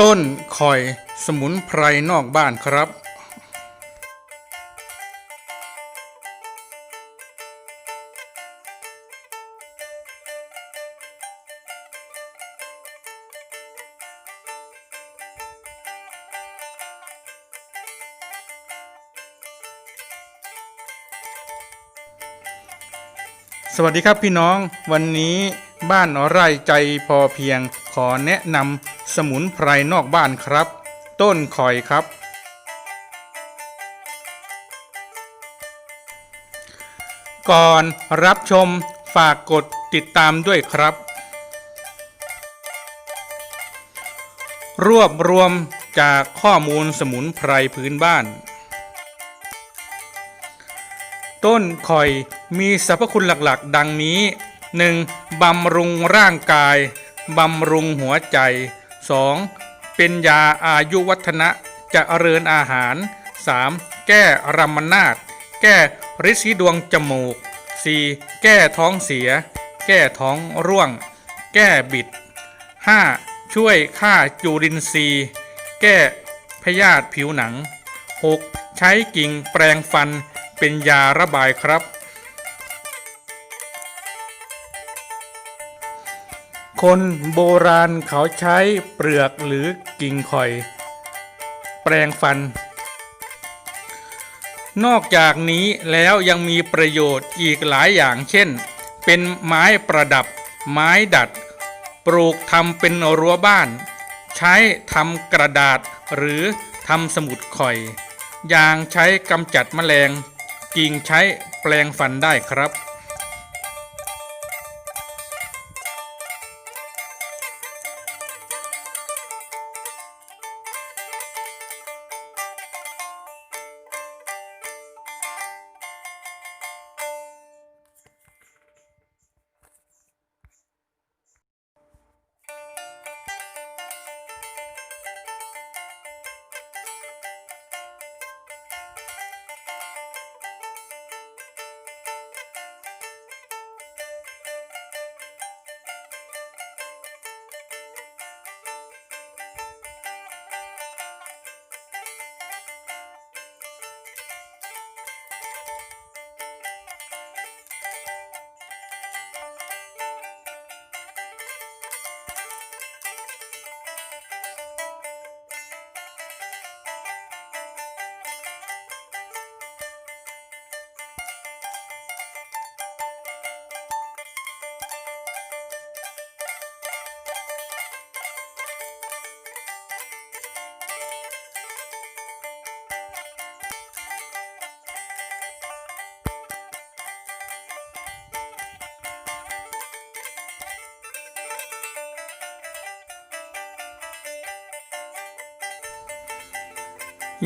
ต้นคอยสมุนไพรนอกบ้านครับ สวัสดีครับพี่น้อง วันนี้บ้านไร่ใจพอเพียงขอแนะนำ สมุนไพรนอกบ้านครับ ต้นคอยครับ ก่อนรับชมฝากกดติดตามด้วยครับ รวบรวมจากข้อมูลสมุนไพรพื้นบ้าน ต้นข่อยมีสรรพคุณหลักๆ ดังนี้ 1. บำรุงร่างกาย บำรุงหัวใจ 2. เป็นยาอายุวัฒนะจะเริญอาหาร 3. แก้รัมนาดแก้ริดสีดวงจมูก 4. แก้ท้องเสีย แก้ท้องร่วง แก้บิด 5. ช่วยฆ่าจุลินทรีย์ แก้พยาธิผิวหนัง 6. ใช้กิ่งแปรงฟันเป็นยาระบายครับ คนโบราณเขาใช้เปลือกหรือกิ่งข่อย แปรงฟัน นอกจากนี้แล้วยังมีประโยชน์อีกหลายอย่างเช่น เป็นไม้ประดับ ไม้ดัด ปลูกทำเป็นรั้วบ้าน ใช้ทำกระดาษหรือทำสมุดข่อย ยางใช้กำจัดแมลง กิ่งใช้แปลงฟันได้ครับ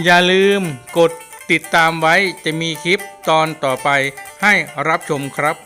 อย่าลืมกดติดตามไว้จะมีคลิปตอนต่อไปให้รับชมครับ